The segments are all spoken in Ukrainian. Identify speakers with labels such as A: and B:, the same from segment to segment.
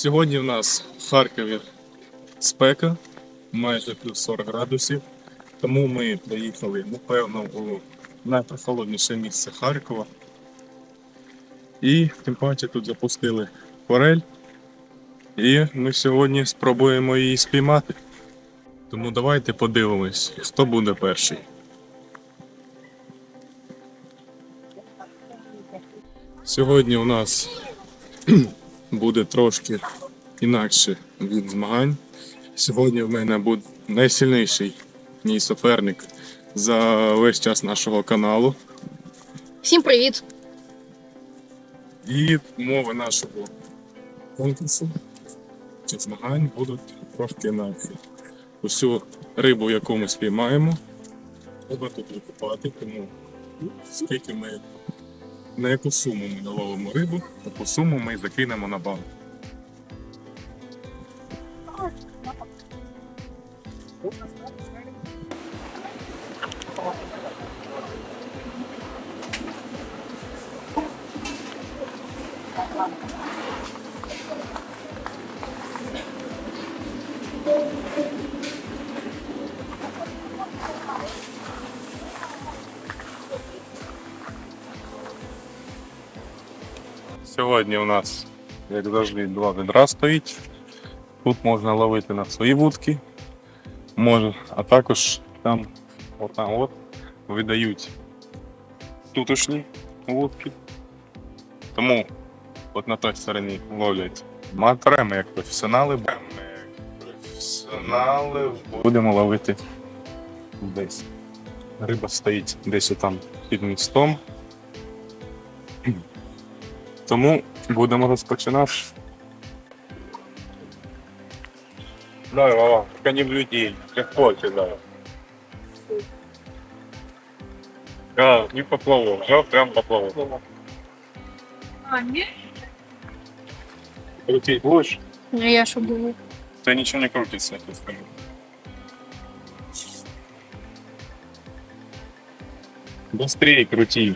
A: Сьогодні в нас в Харкові спека, майже плюс 40 градусів. Тому ми приїхали, напевно, у найпрохолодніше місце Харкова. І тим паче тут запустили форель. І ми сьогодні спробуємо її спіймати. Тому давайте подивимось, хто буде перший. Сьогодні у нас буде трошки інакше від змагань. Сьогодні в мене буде найсильніший мій суперник за весь час нашого каналу.
B: Всім привіт!
A: І умови нашого конкурсу чи змагань будуть трошки інакші. Усю рибу, яку ми спіймаємо, треба тут викупати, тому скільки ми на яку суму ми наловимо рибу, таку суму ми закинемо на банк. Сьогодні у нас, як завжди, два відра стоїть. Тут можна ловити на свої вудки, може, а також там от от видають тутошні вудки. Тому от на той стороні ловлять матреми як професіонали. Професіонали будемо ловити десь. Риба стоїть десь там під містом. Тому будемо розпочинати. Давай, Вова, тільки не в людей, легко кидай. Да, не поплавок, жав прям поплавок.
C: А, ні?
A: Крутить будешь?
B: Ну я що було?
A: Ты ничего не крутится, я тебе скажу. Быстрее крути.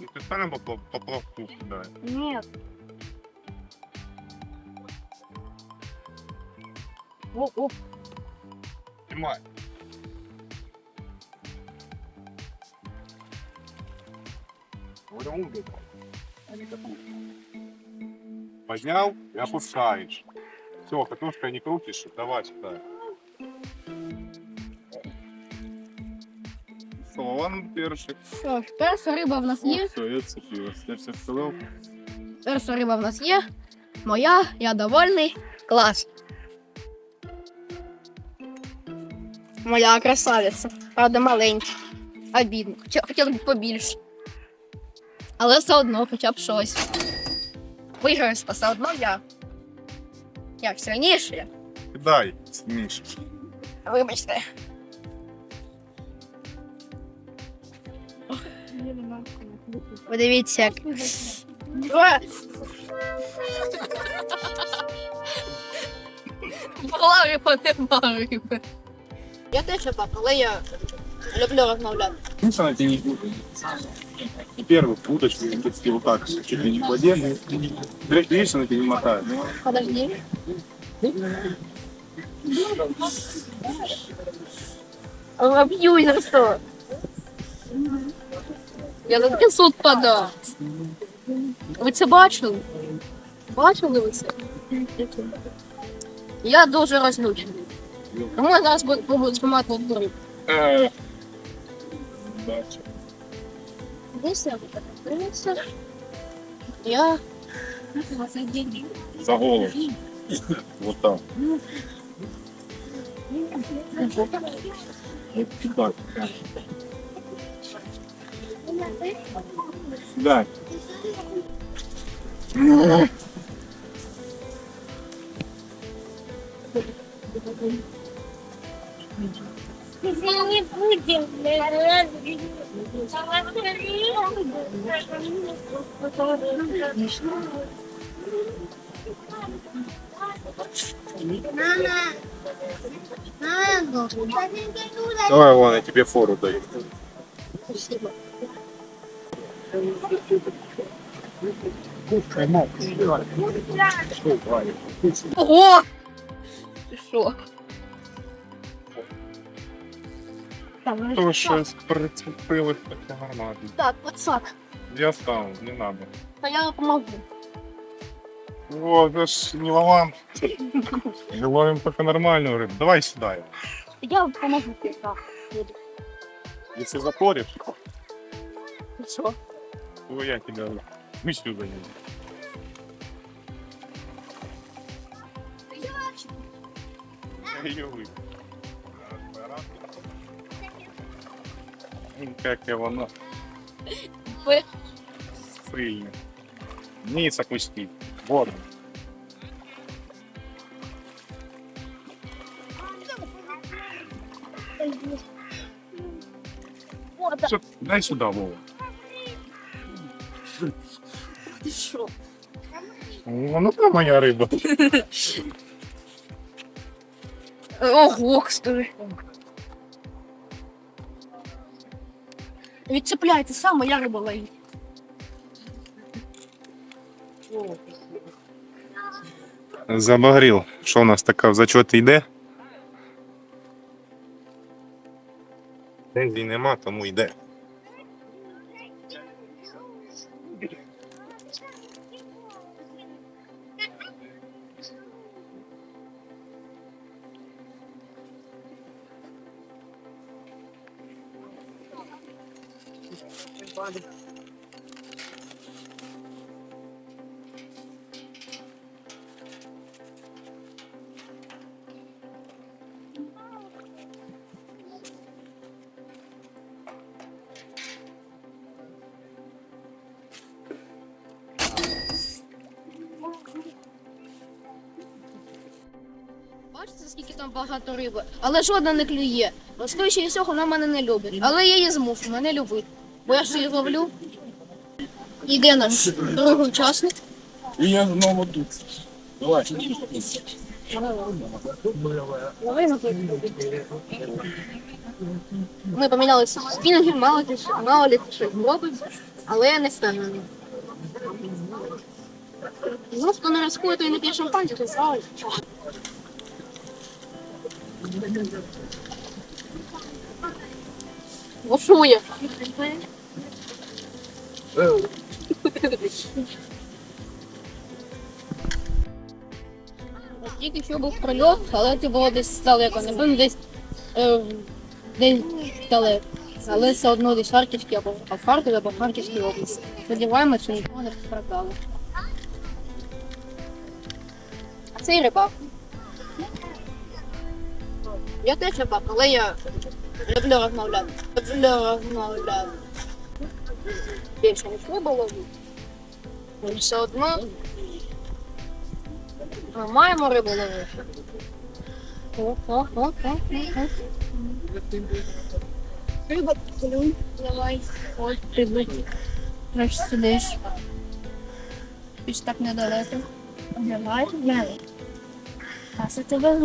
A: Ну, ты сам поплав- поплавку кидай.
B: Ні. О, о,
A: Снимай. Поднял и опускаешь. Все, катушкой не крутишь, давай сюда. Слован перший.
B: що ж, перша риба в нас є.
A: Все, я цепилась. Я все сказал.
B: Перша риба в нас є. Моя, я довольний. Клас. Моя красавиця. Правда, маленька. Обідно. Хоча хотіла б побільше. Але все одно, хоча б щось. Виграю все одно я. Як сильніше.
A: Дай, Миша.
B: Вибачте. Подивіться, як. Була риба, нема риби. Я теж рибак, але я люблю розмовляти.
A: Миша на тебе не. И первый удочку, в вот так, чуть ли не в воде. Видишь, она тебе не мотает.
B: Подожди. За що? Я на 500 подав. Ви це бачили? Бачили ви це? Я дуже розлючений. Тому я зараз буду знімати одну
A: Удачи.
B: Десь я. Я
A: За голову. Вот так. Вот так. Да.
C: Не будем.
B: Мама.
A: Давай, вон, я тебе фору даю.
B: Спасибо. Ого! Ти що? там.
A: То щось прицепилось таке гарматне.
B: Так, пацак.
A: Я став, не надо.
B: Та я допомогу.
A: О, це ж не лаван. Ми ловимо тільки нормальну рибу. Давай сюди.
B: Я допомогу тебе.
A: Якщо
B: запориш. Що?
A: То ну, я тебе вищу за ним. Я її вийду. Как его на
B: Ви-
A: сильно. Низ опусти. Вот. Всё, дай сюда, Вова.
B: Що?
A: О, ну там моя рыба.
B: Ого, скажи. Відцепляйте саме, я риба ловить.
A: Забагріл. Що у нас така в зачет йде? Тензій нема, тому йде.
B: Бачите, скільки там багато риби, але жодна не клює. Розкричі всього вона мене не любить. Але я її змушу мене любить. Бо я ж її ловлю. Іде наш другий учасник.
A: І я знову тут. Давай.
B: Ми помінялися спінгів, мало ли мало ли що робить, але я не впевнений. Ну, хто не рискує, той не п'є шампанське, правильно. Бушує. Тільки що був прольот, але це було десь далеко, було десь, е, десь далеко. Але все одно десь Харківський або в або в Харківській області. Сподіваємося, що нікого не постраждало. А цей рибак. Я теж рибак, але я люблю розмовляти. Люблю розмовляти. Більше ви було. Але все одно ми маємо рибу ловити. О, о, о, о, о. Риба, клюй, давай. Ой, риби. Краще сидиш. Ж так недалеко. Давай, давай. А це тебе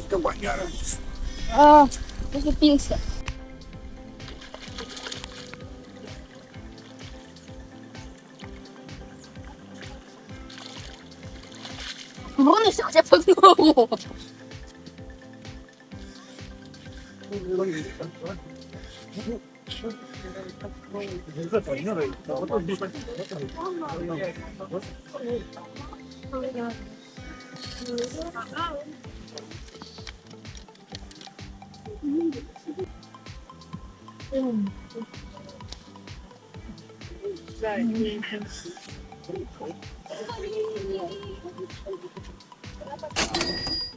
B: змазі. А, зацепился. Бронишься хотя бы одного.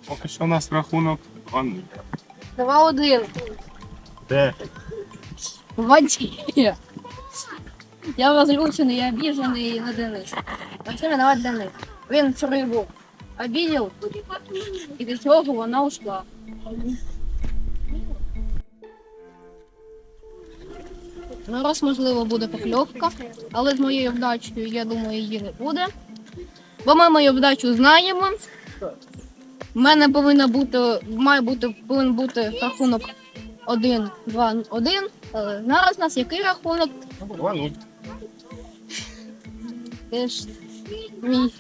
A: Поки що у нас рахунок 2
B: Два один.
A: Де?
B: В воді. Я розлючений, я обіжений на Дениса. Це виноват Денис. Він цю рибу обідів, і від цього вона ушла. Зараз, можливо, буде покльовка, але з моєю вдачею, я думаю, її не буде. Бо ми мою вдачу знаємо. У мене повинна бути, має бути, повинен бути рахунок 1, 2, 1. Але зараз у нас який рахунок?
A: Два нуль.
B: Де ж мій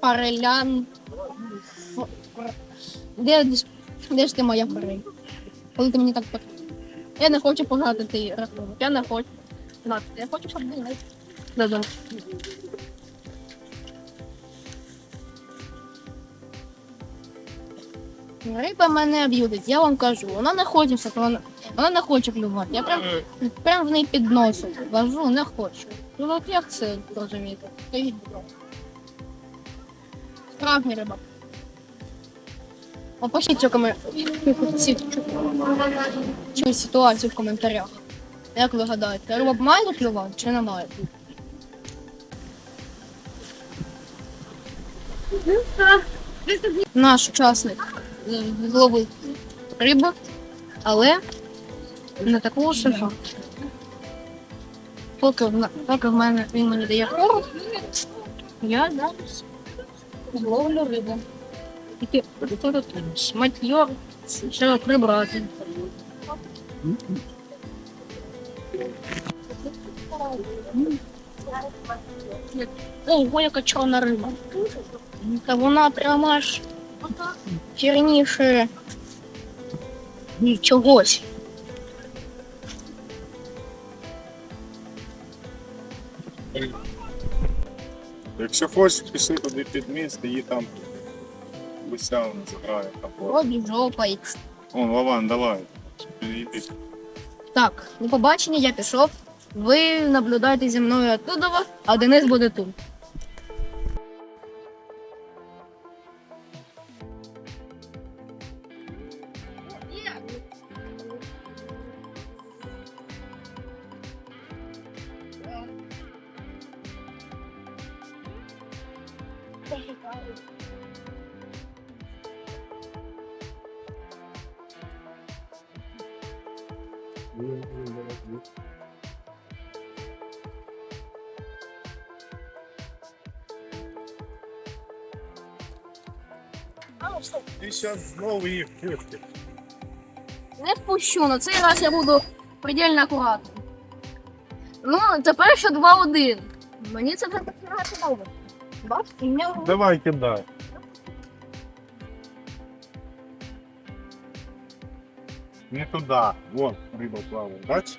B: парелян. Де, ж- де ж ти моя парель? Коли ти мені так пот- Я не хочу пограти ти рахунок. Я не хочу. Я хочу, щоб було. Додому. Риба мене б'юдить, я вам кажу. Вона не хоче, щоб вона, вона не хоче клювати. Я прям Прям в неї під носом. Кажу, не хочу. Ну от як це розуміти? Скажіть, будь ласка. Справжня риба. Опишіть цю, цю ситуацію в коментарях. Як ви гадаєте, риба має клювати чи не має? Наш учасник е, зловив рибу, але не таку шифа. Поки, поки в мене він мені дає корм, я зараз ловлю рибу. Тут шматьор треба прибрати. Ого, яка чорна риба. Та вона прямо аж чорніше чогось.
A: Якщо хочеш, пішли туди під міст, її там висяв забирає.
B: Вроді жопа. і
A: Вон, Вован, давай.
B: Так, до побачення, я пішов. Ви наблюдаєте зі мною оттуда, а Денис буде тут.
A: Ти зараз знову їх пустиш.
B: Не впущу, на цей раз я буду предельно акуратним. Ну, тепер ще 2-1. Мені це вже починає подобати. Бачите, в нього
A: Давай кидай. Не туди. Вон риба плаває, бачиш?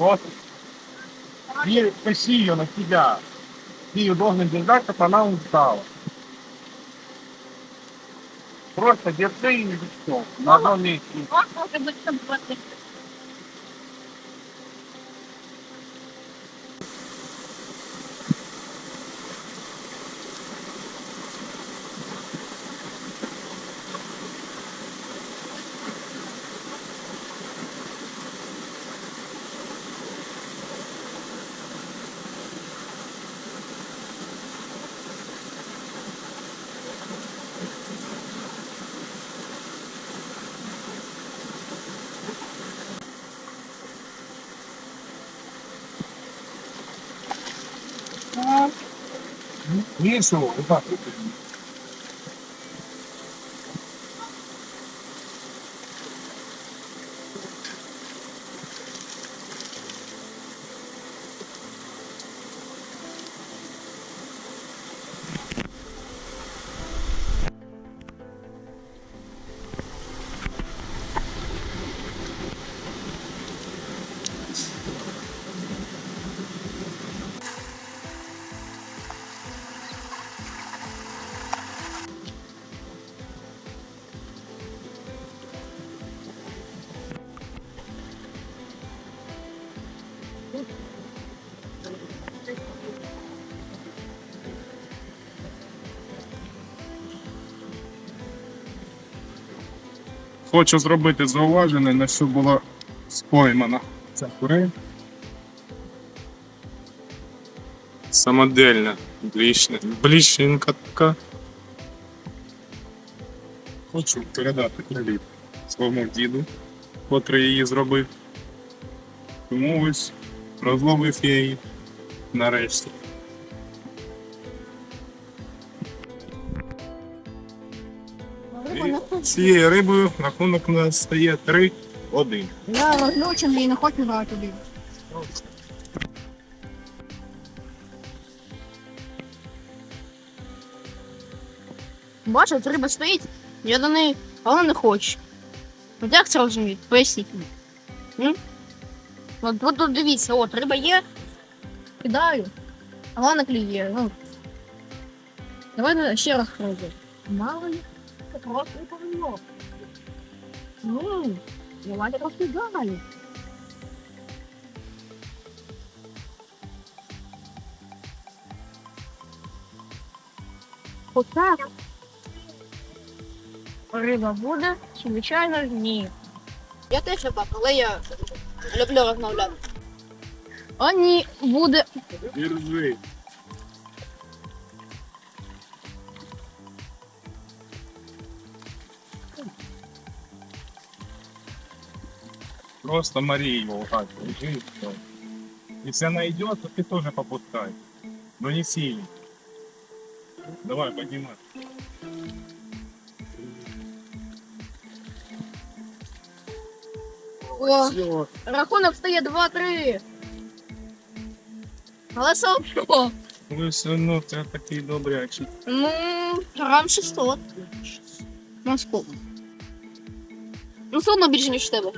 A: вот. И тащи ее на себя. Ты ее должен держать, чтобы она устала. Просто держи и все. На одном месте.
B: Може бути там бути.
A: Весело, вот так. Хочу зробити зауваження, на що була споймана ця курей. Самодельна. Блішенька така. Хочу передати привіт своєму діду, котрий її зробив. Тому ось розловив я її нарешті. І цією рибою рахунок у нас стає 3-1.
B: Я розлючений і не хочу грати тобі. Бачиш, риба стоїть, я до неї, а вона не хоче. От як це розуміти? Поясніть мені. От, от, от дивіться, от риба є, кидаю, а вона клює. Ну. Давай ще раз спробуємо. Мало ли, просто не повинно. Ну, давайте розповідаю. Оце риба буде, звичайно ж ні. Я теж рибак, але я люблю розмовляти. О, ні, буде.
A: Держи. Просто Мария его держи. и всё. Если она идет, то ты тоже попускай. Но не сильно. Давай, поднимай.
B: О,
A: Все.
B: рахунок стає 2-3. Але все.
A: Ну все одно в тебе такий добрячий.
B: Ну, грам 600. Ну, сколько? Ну, все одно більше, ніж в тебе.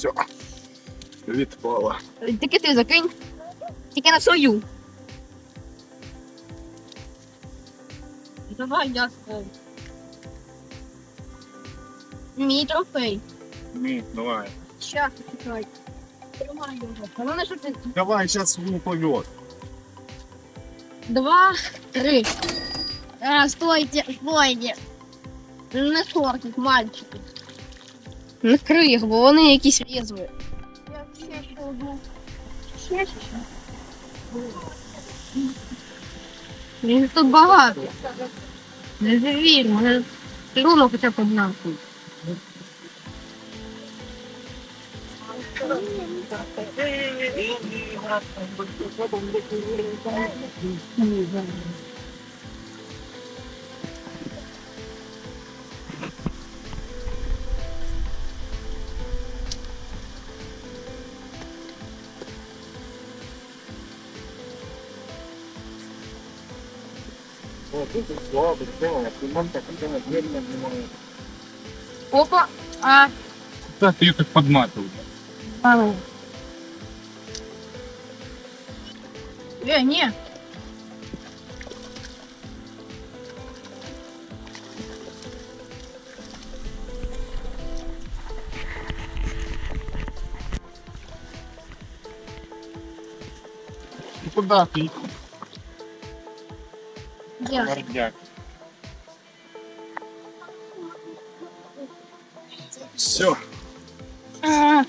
A: Все. Відпала.
B: Тільки ти закинь. Тільки на свою. Давай, я скажу. Мій трофей.
A: Ні, давай.
B: Щас, чекай. Тримай його. Головне, щоб ти...
A: Давай, сейчас его повез.
B: Два, три. А, стойте, стойте. Не шортик, мальчики. Накрий їх, бо вони якісь ще. Їх тут багато. Не завір, мене руно хоча б одна. Опа, а,
A: Да, ты ее как подматывал.
B: а. Е, ні.
A: Ну куда ты?
B: Я.
A: Мордяк. Все.
B: А.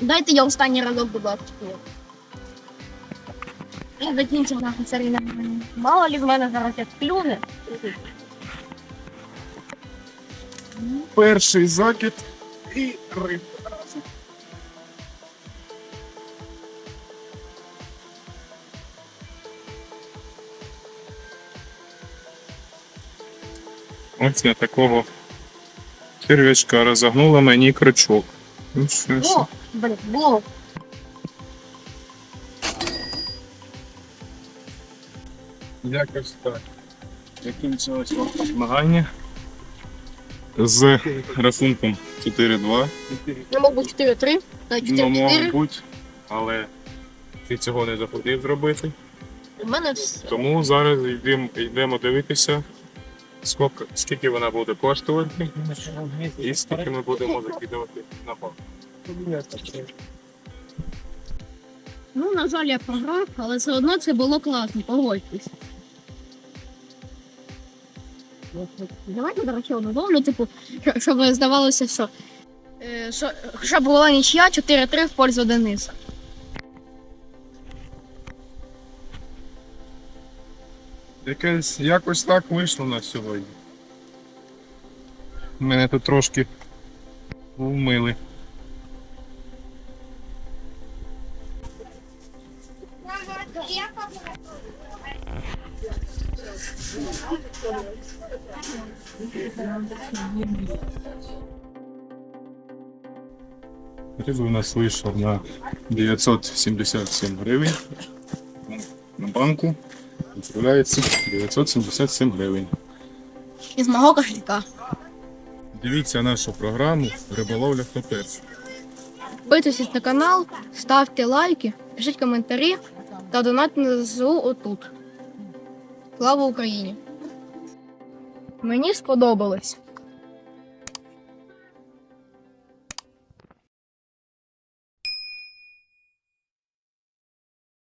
B: Дайте я останній разок, будь ласка. Я закінчив нахуй серійне. Мало ли в мене зараз як клюне.
A: Перший закид і риб. Ось я такого черв'ячка розогнула мені крючок. Ну що ж.
B: О, блін, було.
A: Якось так. Закінчилось змагання з рахунком 4-2.
B: Ну, мабуть, 4-3, та
A: Ну,
B: 4-4.
A: мабуть, але ти цього не захотів зробити.
B: У мене все.
A: Тому зараз йдемо, йдемо дивитися, скільки, скільки вона буде коштувати і скільки ми будемо закидувати на банк.
B: Ну, на жаль, я програв, але все одно це було класно, погодьтесь. Давайте, до речі, ну, типу, щоб здавалося, що, е, що хоча була нічия 4-3 в пользу Дениса.
A: Якось, якось так вийшло на сьогодні. Мене тут трошки вмили. Риб у нас вийшов на 977 гривень. На банку відправляється 977 гривень.
B: Із мого кошелька.
A: Дивіться нашу програму Риболовля хто.
B: Підписуйтесь на канал, ставте лайки, пишіть коментарі та донатьте на ЗСУ отут. Слава Україні! Мені сподобалось.